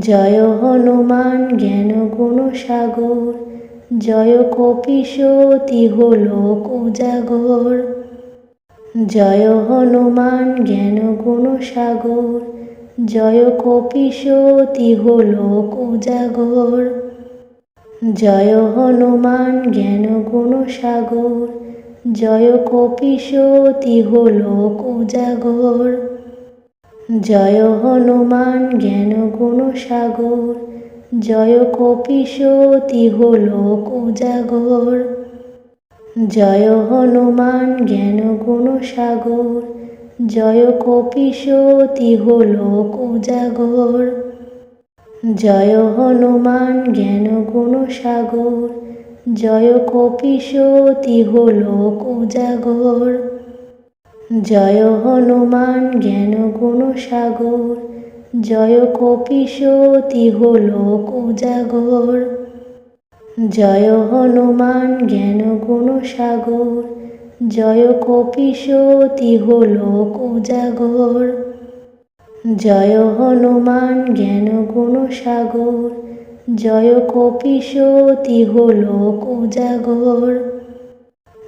জয় হনুমান, জ্ঞান গুণ সাগর। জয় কপিসতি লোক উজাগর। জয় হনুমান, জ্ঞান গুণ সাগর। জয় কপিসতি লোক উজাগর। জয় হনুমান, জ্ঞান গুণ সাগর। জয় কপিসতি লোক উজাগর। জয় হনুমান, জ্ঞান গুণ সাগর। জয় কপিসতি লোক উজাগর জয় হনুমান, জ্ঞান গুণ সাগর। জয় কপিসতি লোক উজাগর জয় হনুমান, জ্ঞান গুণ সাগর। জয় কপিসতি লোক উজাগর জয় হনুমান, জ্ঞান গুণ সাগর। জয় কপিসতি লোক উজাগর জয় হনুমান, জ্ঞান গুণ সাগর। জয় কপিসতি লোক উজাগর জয় হনুমান, জ্ঞান গুণ সাগর। জয় কপিসতি লোক উজাগর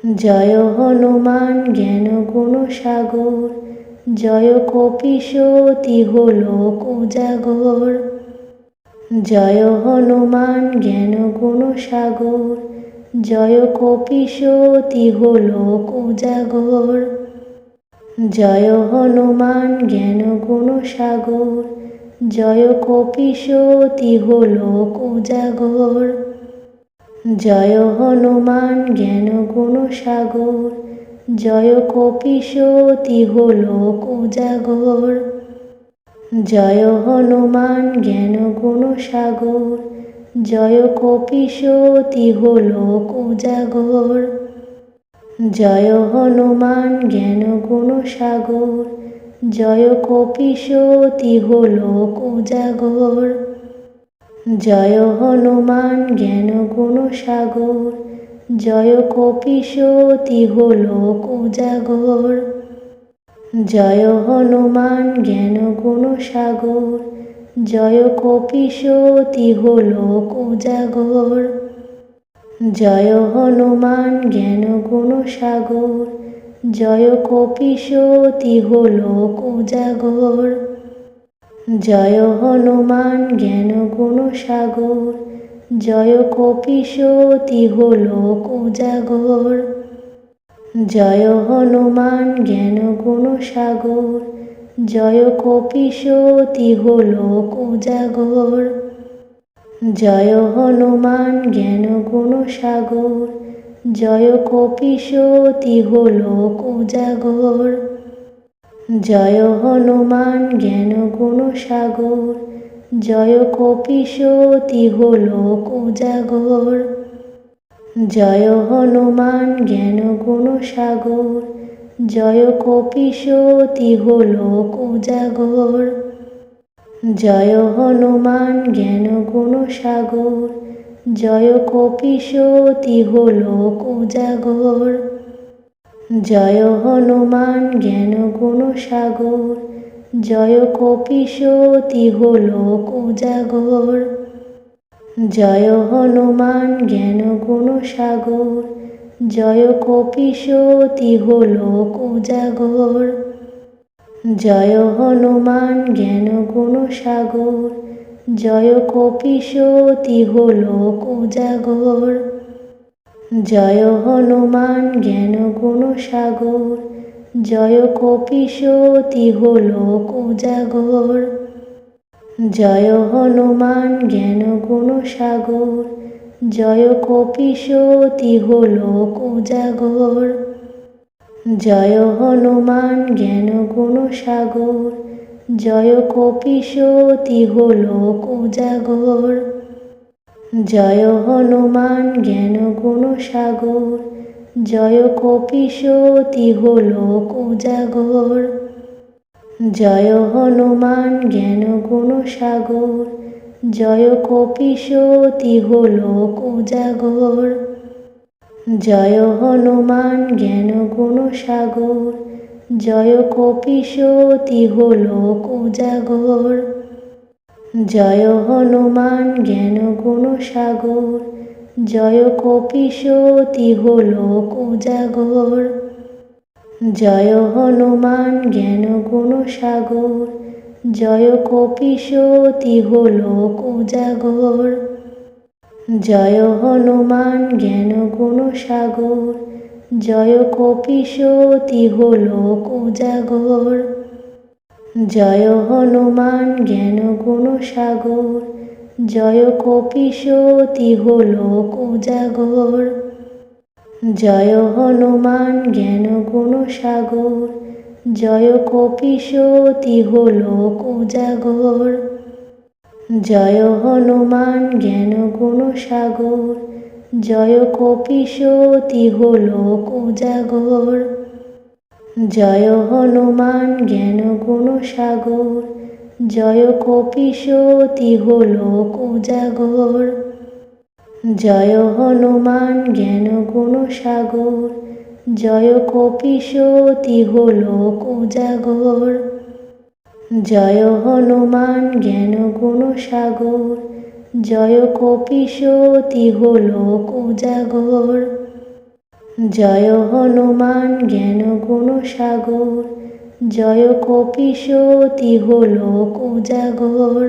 জয় হনুমান, জ্ঞান গুণ সাগর। জয় কপিসতি লোক উজাগর জয় হনুমান, জ্ঞান গুণ সাগর। জয় কপিসতি লোক উজাগর জয় হনুমান, জ্ঞান গুণ সাগর। জয় কপিসতি লোক উজাগর জয় হনুমান, জ্ঞান গুণ সাগর, জয় কপিসতি লোক উজাগর। জয় হনুমান, জ্ঞান গুণ সাগর, জয় কপিসতি লোক উজাগর। জয় হনুমান, জ্ঞান গুণ সাগর, জয় কপিসতি লোক উজাগর। জয় হনুমান, জ্ঞান গুণ সাগর। জয় জয় কপিসতি লোক উজাগর। জয় হনুমান, জ্ঞান গুণ সাগর। জয় কপিসতি লোক উজাগর। জয় হনুমান, জ্ঞান গুণ সাগর। জয় কপিসতি লোক উজাগর। জয় হনুমান, জ্ঞান গুণ সাগর। জয় কপিসতি লোক উজাগর। জয় হনুমান, জ্ঞান গুণ সাগর। জয় কপিসতি লোক উজাগর। জয় হনুমান, জ্ঞান গুণ সাগর। জয় কপিসতি লোক উজাগর। জয় হনুমান, জ্ঞান গুণ সাগর, জয় কপিসতি লোক উজাগর। জয় হনুমান, জ্ঞান গুণ সাগর, জয় কপিসতি লোক উজাগর। জয় হনুমান, জ্ঞান গুণ সাগর, জয় কপিসতি লোক উজাগর। জয় হনুমান, জ্ঞান গুণ সাগর, জয় কপিসতি লোক উজাগর। জয় হনুমান, জ্ঞান গুণ সাগর, জয় কপিসতি লোক উজাগর। জয় হনুমান, জ্ঞান গুণ সাগর, জয় কপিসতি লোক উজাগর। জয় হনুমান, জ্ঞান গুণ সাগর। জয় কপিসতি লোক উজাগর জয় হনুমান, জ্ঞান গুণ সাগর। জয় কপিসতি লোক উজাগর জয় হনুমান, জ্ঞান গুণ সাগর। জয় কপিসতি লোক উজাগর জয় হনুমান, জ্ঞান গুণ সাগর। জয় কপিসতি লোক উজাগর। জয় হনুমান, জ্ঞান গুণ সাগর। জয় কপিসতি লোক উজাগর। জয় হনুমান, জ্ঞান গুণ সাগর। জয় কপিসতি লোক উজাগর। জয় হনুমান, জ্ঞান গুণ সাগর। জয় কপিসতি লোক উজাগর জয় হনুমান, জ্ঞান গুণ সাগর। জয় কপিসতি লোক উজাগর জয় হনুমান, জ্ঞান গুণ সাগর। জয় কপিসতি লোক উজাগর জয় হনুমান, জ্ঞান গুণ সাগর। জয় কপিসতি লোক উজাগর। জয় হনুমান, জ্ঞান গুণ সাগর। জয় কপিসতি লোক উজাগর। জয় হনুমান, জ্ঞান গুণ সাগর। জয় কপিসতি লোক উজাগর। জয় হনুমান, জ্ঞান গুণ সাগর। জয় কপিসতি লোক উজাগর। জয় হনুমান, জ্ঞান গুণ সাগর। জয় কপিসতি লোক উজাগর। জয় হনুমান, জ্ঞান গুণ সাগর। জয় কপিসতি লোক উজাগর। জয় হনুমান জ্ঞান গুণ সাগর। জয় তিহ লোক উজাগর